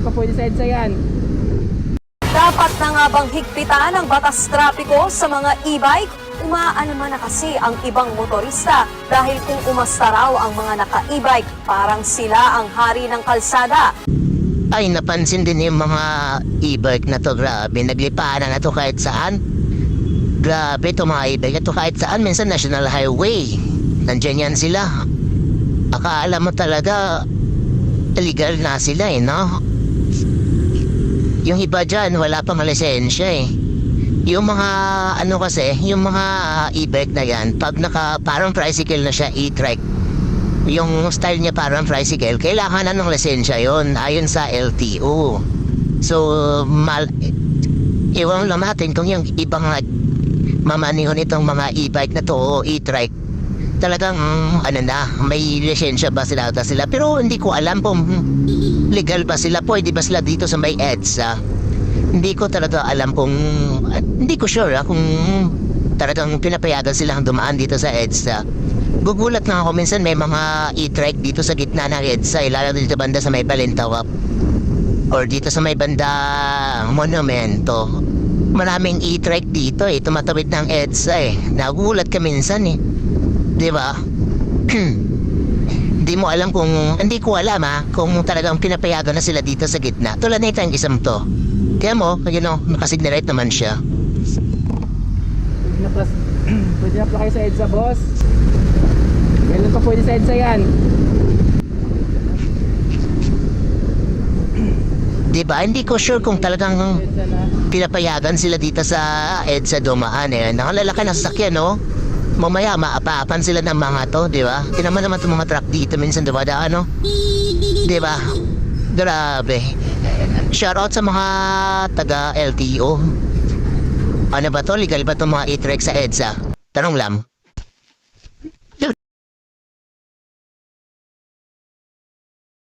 Kailan pa pwede sa EDSA yan? Dapat na nga bang higpitan ang batas trapiko sa mga e-bike? Umaano man na kasi ang ibang motorista dahil kung umasta raw ang mga naka-e-bike, parang sila ang hari ng kalsada. Ay, napansin din yung mga e-bike na to, grabe. Naglipaanan na to kahit saan. Grabe, to mga e-bike na to kahit saan. Minsan national highway. Nandyan yan sila. Akala mo talaga illegal na sila eh, no? Yung iba dyan, wala pang lisensya eh. Yung mga, ano kasi, yung mga e-bike na yan, pag naka, parang tricycle na siya, e-trike, yung style niya parang tricycle, kailangan na ng lisensya yon ayon sa LTO. So, mal... Iwan lang natin kung yung ibang mamaniho nitong mga e-bike na to e-trike, talagang ano na, may lisensya ba sila ata sila. Pero hindi ko alam kung legal ba sila, pwede ba sila dito sa may EDSA. Hindi ko talaga alam kung, hindi ko sure ah, kung talagang pinapayagan silang dumaan dito sa EDSA. Gugulat nga ako minsan may mga e-trike dito sa gitna ng EDSA, eh, lalo dito banda sa may Balintawak. Or dito sa may banda Monumento. Maraming e-trike dito eh, tumatawid ng EDSA eh. Nagugulat ka minsan eh. Ba? Hindi mo alam kung, hindi ko alam ha, kung talagang pinapayagan na sila dito sa gitna. Tulad na itong isang to. Kaya mo, you know, nakasignalite naman siya. Pwede na, plus, pwede na apply sa EDSA, boss. Kailan pa pwede sa EDSA yan? Di ba? Hindi ko sure kung talagang pinapayagan sila dito sa EDSA dumaan eh. Nakalalaki na sasakyan, no? Mamaya, maapaapan sila ng mga to, di ba? Tinaman naman itong mga truck dito minsan, di ba? No? Di ba? Grabe. Shoutout sa mga taga LTO. Ano ba to? Legal ba itong mga e-trek sa EDSA? Tanong lang.